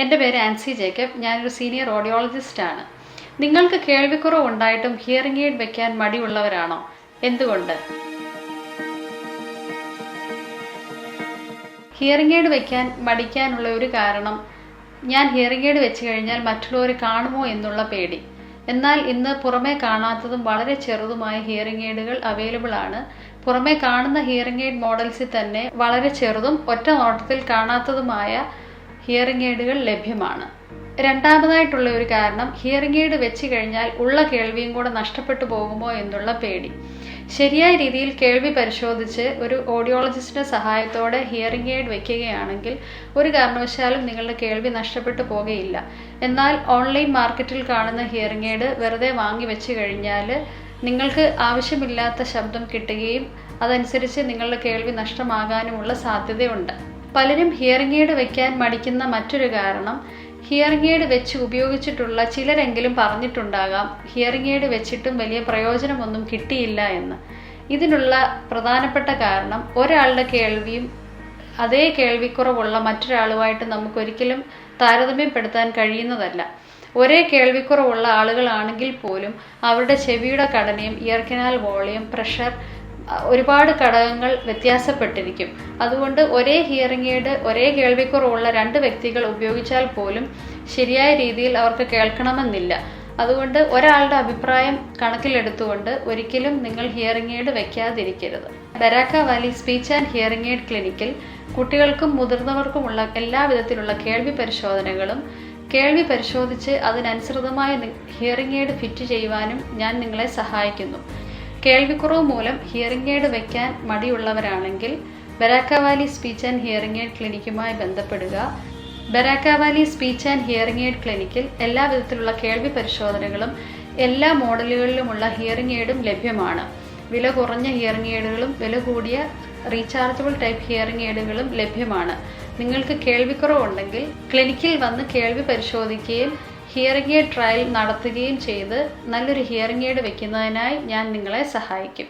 എന്റെ പേര് ആൻസി ജേക്കബ്. ഞാനൊരു സീനിയർ ഓഡിയോളജിസ്റ്റ് ആണ് നിങ്ങൾക്ക് കേൾവിക്കുറവ് ഉണ്ടായിട്ടും ഹിയറിംഗ് എയ്ഡ് വെക്കാൻ മടിയുള്ളവരാണോ? എന്തുകൊണ്ട്? ഹിയറിംഗ് എയ്ഡ് വെക്കാൻ മടിക്കാനുള്ള ഒരു കാരണം ഞാൻ ഹിയറിംഗ് എയ്ഡ് വെച്ച് കഴിഞ്ഞാൽ മറ്റുള്ളവർ കാണുമോ എന്നുള്ള പേടി. എന്നാൽ ഇന്ന് പുറമേ കാണാത്തതും വളരെ ചെറുതുമായ ഹിയറിംഗ് എയ്ഡുകൾ അവൈലബിൾ ആണ്. പുറമേ കാണുന്ന ഹിയറിംഗ് എയ്ഡ് മോഡൽസിൽ തന്നെ വളരെ ചെറുതും ഒറ്റ നോട്ടത്തിൽ കാണാത്തതുമായ ഹിയറിംഗ് എയ്ഡുകൾ ലഭ്യമാണ്. രണ്ടാമതായിട്ടുള്ള ഒരു കാരണം ഹിയറിംഗ് എയ്ഡ് വെച്ച് കഴിഞ്ഞാൽ ഉള്ള കേൾവിയും കൂടെ നഷ്ടപ്പെട്ടു പോകുമോ എന്നുള്ള പേടി. ശരിയായ രീതിയിൽ കേൾവി പരിശോധിച്ച് ഒരു ഓഡിയോളജിസ്റ്റിന്റെ സഹായത്തോടെ ഹിയറിംഗ് എയ്ഡ് വെക്കുകയാണെങ്കിൽ ഒരു കാരണവശാലും നിങ്ങളുടെ കേൾവി നഷ്ടപ്പെട്ടു പോകുകയില്ല. എന്നാൽ ഓൺലൈൻ മാർക്കറ്റിൽ കാണുന്ന ഹിയറിംഗ് എയ്ഡ് വെറുതെ വാങ്ങി വെച്ച് കഴിഞ്ഞാൽ നിങ്ങൾക്ക് ആവശ്യമില്ലാത്ത ശബ്ദം കിട്ടുകയും അതനുസരിച്ച് നിങ്ങളുടെ കേൾവി നഷ്ടമാകാനുമുള്ള സാധ്യതയുണ്ട്. പലരും ഹിയറിംഗ് എയ്ഡ് വെക്കാൻ മടിക്കുന്ന മറ്റൊരു കാരണം ഹിയറിംഗ് എയ്ഡ് വെച്ച് ഉപയോഗിച്ചിട്ടുള്ള ചിലരെങ്കിലും പറഞ്ഞിട്ടുണ്ടാകാം ഹിയറിംഗ് എയ്ഡ് വെച്ചിട്ടും വലിയ പ്രയോജനമൊന്നും കിട്ടിയില്ല എന്ന്. ഇതിനുള്ള പ്രധാനപ്പെട്ട കാരണം ഒരാളുടെ കേൾവിയും അതേ കേൾവിക്കുറവുള്ള മറ്റൊരാളുമായിട്ട് നമുക്കൊരിക്കലും താരതമ്യപ്പെടുത്താൻ കഴിയുന്നതല്ല. ഒരേ കേൾവിക്കുറവുള്ള ആളുകളാണെങ്കിൽ പോലും അവരുടെ ചെവിയുടെ ഘടനയും ഇയർ കനാൽ വോളിയം പ്രഷർ ഒരുപാട് ഘടകങ്ങൾ വ്യത്യാസപ്പെട്ടിരിക്കും. അതുകൊണ്ട് ഒരേ ഹിയറിംഗ് എയ്ഡ് ഒരേ കേൾവിക്കുറവുള്ള രണ്ട് വ്യക്തികൾ ഉപയോഗിച്ചാൽ പോലും ശരിയായ രീതിയിൽ അവർക്ക് കേൾക്കണമെന്നില്ല. അതുകൊണ്ട് ഒരാളുടെ അഭിപ്രായം കണക്കിലെടുത്തുകൊണ്ട് ഒരിക്കലും നിങ്ങൾ hearing aid വെക്കാതിരിക്കരുത്. Barak valley speech and hearing aid ക്ലിനിക്കിൽ കുട്ടികൾക്കും മുതിർന്നവർക്കുമുള്ള എല്ലാ വിധത്തിലുള്ള കേൾവി പരിശോധനകളും കേൾവി പരിശോധിച്ച് അതിനനുസൃതമായ ഹിയറിംഗ് എയ്ഡ് ഫിറ്റ് ചെയ്യുവാനും ഞാൻ നിങ്ങളെ സഹായിക്കുന്നു. കേൾവിക്കുറവ് മൂലം ഹിയറിംഗ് എയ്ഡ് വയ്ക്കാൻ മടിയുള്ളവരാണെങ്കിൽ Barak valley speech and hearing aid ക്ലിനിക്കുമായി ബന്ധപ്പെടുക. Barak valley speech and hearing aid ക്ലിനിക്കിൽ എല്ലാ വിധത്തിലുള്ള കേൾവി പരിശോധനകളും എല്ലാ മോഡലുകളിലുമുള്ള ഹിയറിംഗ് എയ്ഡും ലഭ്യമാണ്. വില കുറഞ്ഞ ഹിയറിംഗ് എയ്ഡുകളും വില കൂടിയ റീചാർജബിൾ ടൈപ്പ് ഹിയറിംഗ് എയ്ഡുകളും ലഭ്യമാണ്. നിങ്ങൾക്ക് കേൾവിക്കുറവുണ്ടെങ്കിൽ ക്ലിനിക്കിൽ വന്ന് കേൾവി പരിശോധിക്കുകയും ഹിയറിംഗ് എയ്ഡ് ട്രയൽ നടത്തുകയും ചെയ്ത് നല്ലൊരു ഹിയറിംഗ് എയ്ഡ് വെക്കുന്നതിനായി ഞാൻ നിങ്ങളെ സഹായിക്കും.